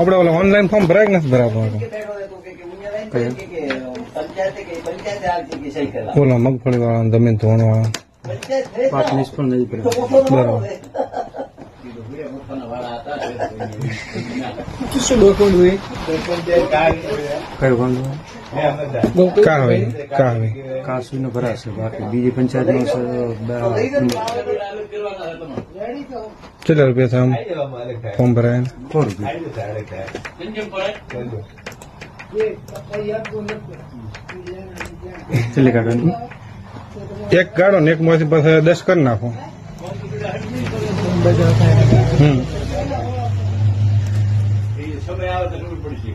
આપણે ઓલા online form ભરાય કે નથી ભરાતું ઓલા મગફળી વાળા જમીન ધોણ પાક નિષ્ફળ નહીં પડે બરાબર. શું ડોક્યુમેન્ટ હોય? કયો વાંધો કા હોય કા હોય કાસુનો ભરાશે. બાકી બીજી પંચાયતનો છે, કેટલા રૂપિયા થાય આમ? ફોર્મ ભરાય સો રૂપિયા. એક ગાળો ને એક માંથી પછી દસ કરી નાખો. હમ. સમય આવે તો પડશે